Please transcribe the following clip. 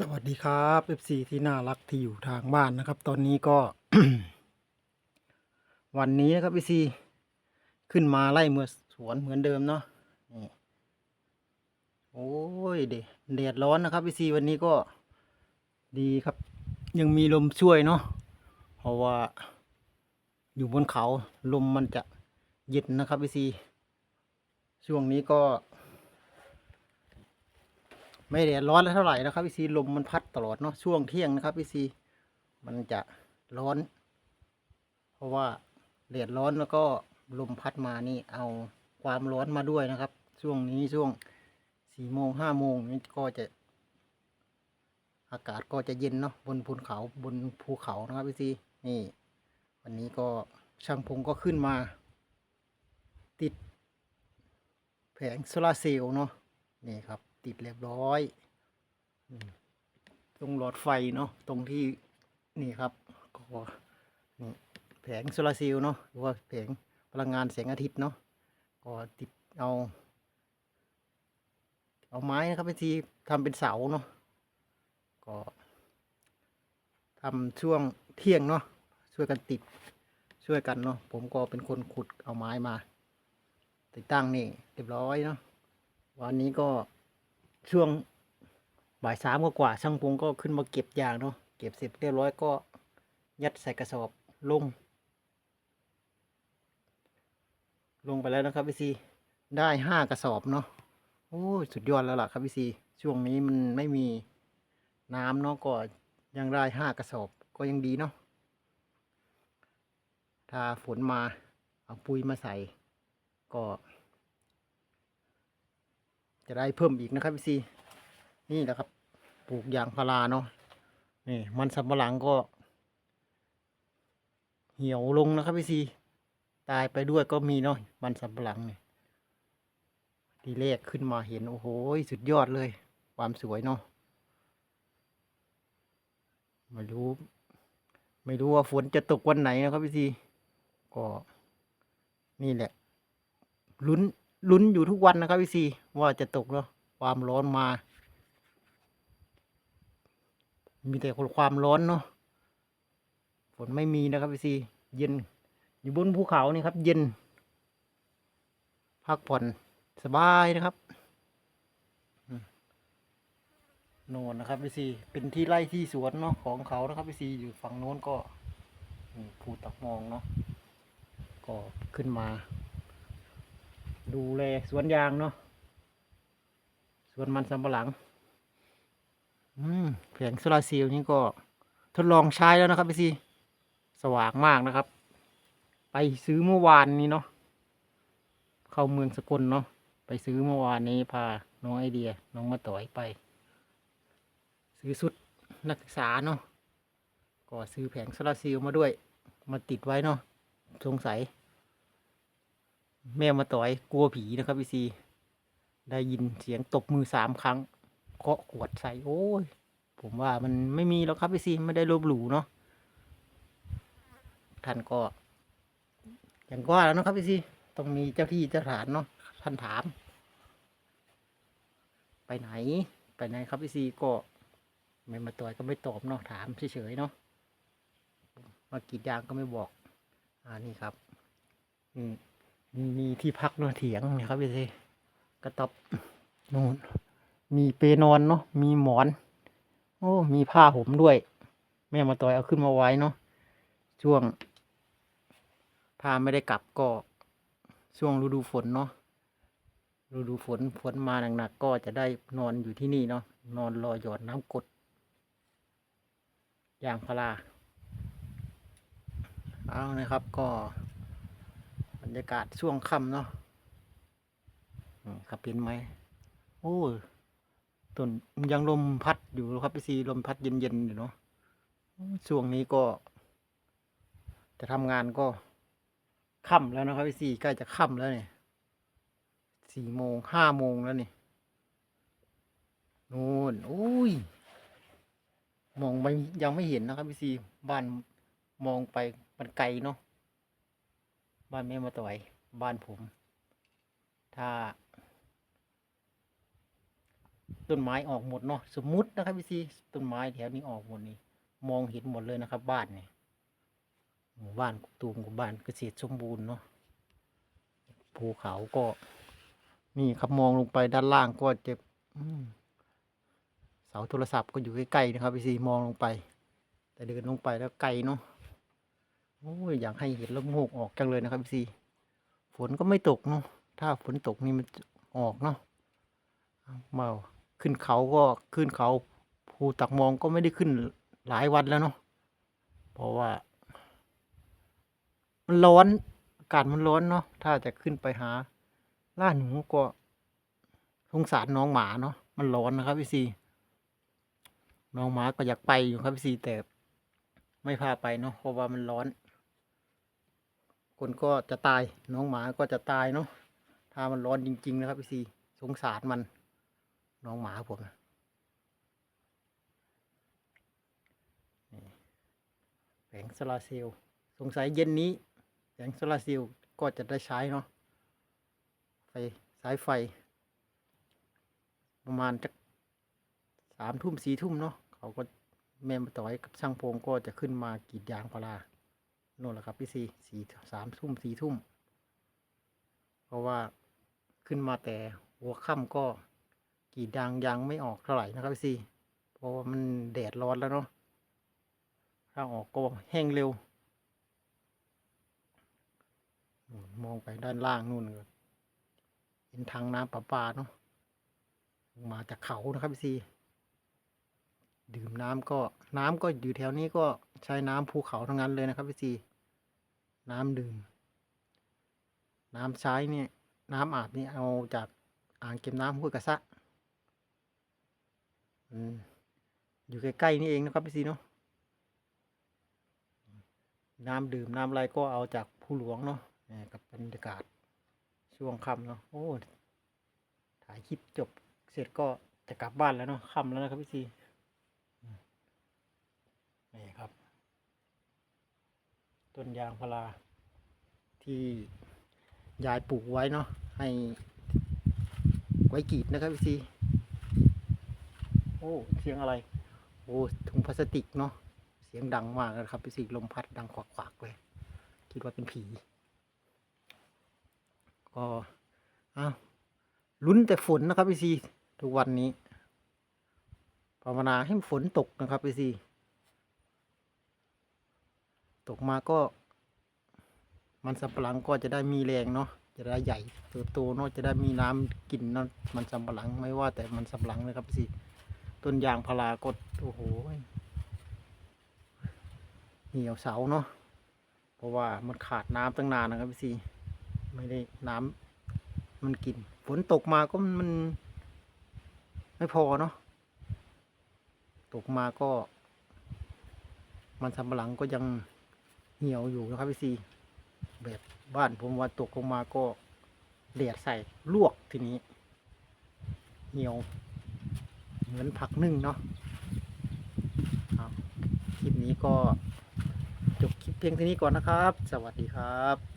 สวัสดีครับ FC ที่น่ารักที่อยู่ทางบ้านนะครับ ตอนนี้ก็ วันนี้นะครับ FC ขึ้นมาไล่เมื่อสวนเหมือนเดิมเนาะโอ้ยเดแดดร้อนนะครับ FC วันนี้ก็ดีครับ ยังมีลมช่วยเนาะเพราะว่า อยู่บนเขาลมมันจะเย็นนะครับ FC ช่วงนี้ก็ ไม่แดดร้อนแล้วเท่าไหร่นะครับพี่ซีลมมันพัดตลอดเนาะช่วงเที่ยงนะครับพี่ซีมันจะร้อน เพราะว่าแดดร้อนแล้วก็ลมพัดมานี่เอาความร้อนมาด้วยนะครับ ช่วงนี้ช่วงสี่โมงห้าโมงนี่ก็จะ อากาศก็จะเย็นเนาะบนภูเขาบนภูเขานะครับพี่ซีนี่ วันนี้ก็ช่างพงก็ขึ้นมา ติด แผงโซลาร์เซลล์เนาะนี่ครับ ติดเรียบร้อยตรงหลอดไฟเนาะตรงที่นี่ครับก็นี่แผงโซลาร์เซลล์เนาะหรือว่าแผงพลังงานแสงอาทิตย์เนาะก็ติดเอาเอาไม้นะครับไปทีทำเป็นเสาเนาะก็ทำช่วงเที่ยงเนาะช่วยกันติดช่วยกันเนาะผมก็เป็นคนขุดเอาไม้มา ติดตั้งนี่เรียบร้อยเนาะวันนี้ก็ ช่วงบ่ายสามกว่าช่างปงก็ขึ้นมาเก็บยางเนาะเก็บเสร็จเรียบร้อยก็ยัดใส่กระสอบลง ลงไปแล้วนะครับพี่ซีได้ห้ากระสอบเนาะโอ้สุดยอดแล้วล่ะครับพี่ซีช่วงนี้มันไม่มีน้ำเนาะก็ยังได้ห้ากระสอบก็ยังดีเนาะถ้าฝนมาเอาปุ๋ยมาใส่ก็ จะได้เพิ่มอีกนะครับพี่ซีนี่แหละครับ ปลูกยางพาราเนาะนี่มันสำปะหลังก็ เหี่ยวลงนะครับพี่ซีตายไปด้วยก็มีเนาะมันสำปะหลังเนี่ยทีแรกขึ้นมาเห็นโอ้โหสุดยอดเลย ความสวยเนาะไม่รู้ ไม่รู้ว่าฝนจะตกวันไหนนะครับพี่ซีก็นี่แหละลุ้น ลุ้นอยู่ทุกวันนะครับพี่ซีว่าจะตกเนาะความร้อนมา มีแต่ความร้อนเนาะฝนไม่มีนะครับพี่ซีเย็น อยู่บนภูเขานี่ครับ เย็น พักผ่อนสบายนะครับโน่นนะครับพี่ซีเป็นที่ไร่ที่สวนเนาะของเขานะครับพี่ซีอยู่ฝั่งโน้นก็ภูตักมองเนาะก็ขึ้นมา ดูแลสวนยางเนาะสวนมันสำปะหลัง อืมแผงโซลาร์เซลล์นี่ก็ทดลองใช้แล้วนะครับพี่ซีสว่างมากนะครับ ไปซื้อเมื่อวานนี้เนาะเข้าเมืองสกลเนาะไปซื้อเมื่อวานนี้พาน้องไอเดียน้องมาต่อยไป ซื้อสุดนักศึกษาเนาะก็ซื้อแผงโซลาร์เซลล์มาด้วย มาติดไว้เนาะสงสัย แม่มาต่อยกลัวผีนะครับพี่ซีได้ยินเสียงตบมือสามครั้งเคาะขวดใส่โอ้ย ผมว่ามันไม่มีแล้วครับพี่ซีไม่ได้ลบหลู่เนาะท่านก็ อย่างว่าแล้วนะครับพี่ซีต้องมีเจ้าที่เจ้าฐานเนาะท่านถาม ไปไหน ไปไหนครับพี่ซีก็ไม่มาต่อยก็ไม่ตอบเนาะถามเฉยๆเนาะมากีดยางก็ไม่บอก อ่านี่ครับ อืม มีที่พักเนาะเถียงเนะครับพี่ซีกระต๊อบนู่นมีเปนอนเนาะมีหมอน โอ้มีผ้าห่มด้วย แม่มาต่อยเอาขึ้นมาไว้เนาะช่วงถ้าไม่ได้กลับก็ช่วงฤดูฝนเนาะฤดูฝนฝนมาหนักๆก็จะได้นอนอยู่ที่นี่เนาะนอนรอหยอดน้ำกรดยางพาราเอานะครับก็บ รรยากาศช่วงค่ำเนาะอืมครับเห็นไหมโอ้ยต้นยังลมพัดอยู่ครับพี่ซีลมพัดเย็นๆอยู่เนาะช่วงนี้ก็ จะทำงานก็ค่ำแล้วนะครับพี่ซีใกล้จะค่ำแล้วเนี่ยสี่โมงห้าโมงแล้วนี่นู่นโอ้ย มองไม่ยังไม่เห็นนะครับพี่ซีบ้านมองไปมันไกลเนาะ บ้านแม่มาต่อยบ้านผม ถ้า ต้นไม้ออกหมดเนาะสมมุตินะครับพี่ซีต้นไม้แถวนี้ออกหมดนี่มองเห็นหมดเลยนะครับ บ้านเนี่ยหมู่บ้านตูมกับบ้านเกษตรสมบูรณ์เนาะภูเขาก็นี่ครับมองลงไปด้านล่างก็จะเสาโทรศัพท์ก็อยู่ใกล้ๆนะครับพี่ซีมองลงไป แต่เดินลงไปแล้วไกลเนาะ โอ้ยอยากให้เห็นลมโงกออกจังเลยนะครับพี่ซีฝนก็ไม่ตกเนาะถ้าฝนตกนี่มันออกเนาะมาขึ้นเขาก็ขึ้นเขาภูตักมองก็ไม่ได้ขึ้นหลายวันแล้วเนาะเพราะว่า มันร้อนอากาศมันร้อนเนาะถ้าจะขึ้นไปหาล่าหนูก็สงสารน้องหมาเนาะมันร้อนนะครับพี่ซีน้องหมาก็อยากไปอยู่ครับพี่ซีแต่ไม่พาไปเนาะเพราะว่ามันร้อน คนก็จะตายน้องหมาก็จะตายเนาะถ้ามันร้อนจริง ๆ นะครับพี่ซีสงสารมันน้องหมาผมนะแผงโซลาร์เซลล์สงสัยเย็นนี้แผงโซลาร์เซลล์ก็จะได้ใช้เนาะไฟสายไฟ ประมาณจักสามทุ่มสี่ทุ่มเนาะเขาก็แม่มาต่อยกับช่างพงก็จะขึ้นมากรีดยางพารา โน่นแหละครับพี่ซีสี่สามทุ่มสี่ทุ่ม เพราะว่าขึ้นมาแต่หัวค่ำก็กรีดยางยางไม่ออกเท่าไหร่นะครับพี่ซีเพราะว่ามันแดดร้อนแล้วเนาะถ้าออกก็แห้งเร็ว มองไปด้านล่างนู่นเห็นทางน้ำประปาเนาะมาจากเขานะครับพี่ซี ดื่มน้ำก็น้ำก็อยู่แถวนี้ก็ใช้น้ำภูเขาทั้งนั้นเลยนะครับพี่ซีน้ำดื่ม น้ำใช้เนี่ยน้ำอาบนี่เอาจากอ่างเก็บน้ำห้วยกระซะอืมอยู่ใกล้ๆนี่เองนะครับพี่ซีเนาะน้ำดื่มน้ำอะไรก็เอาจากผู้หลวงเนาะนี่กับบรรยากาศช่วงค่ำเนาะโอ้ถ่ายคลิปจบเสร็จก็จะกลับบ้านแล้วเนาะค่ำแล้วนะครับพี่ซี ครับ ต้นยางพาราที่ยายปลูกไว้เนาะให้ไว้กีดนะครับพี่ซีโอ้เสียงอะไร โอ้ถุงพลาสติกเนาะเสียงดังมากนะครับพี่สิลมพัดดังขวักๆเลย คิดว่าเป็นผี ก็อ้าวลุ้นแต่ฝนนะครับพี่ซีทุกวันนี้ภาวนาให้ฝนตกนะครับพี่ซี ตกมาก็ มันสำปะหลังก็จะได้มีแรงเนาะจะได้ใหญ่เติบโตเนาะจะได้มีน้ำกินเนาะมันสำปะหลังไม่ว่าแต่มันสำปะหลังนะครับพี่ซีต้นยางพารากดโอ้โหเหี่ยวเสาเนาะเพราะว่ามันขาดน้ำตั้งนานนะครับพี่ซีไม่ได้น้ำมันกิน ฝนตกมาก็มัน ไม่พอเนาะตกมาก็ มันสำปะหลังก็ยัง เหี่ยวอยู่นะครับพี่ซีแบบบ้านผมว่าตกลงมาก็เดียดใส่ลวกทีนี้ เหี่ยว เหมือนผักนึ่งเนาะครับคลิปนี้ก็จบคลิปเพียงเท่านี้ก่อนนะครับ สวัสดีครับ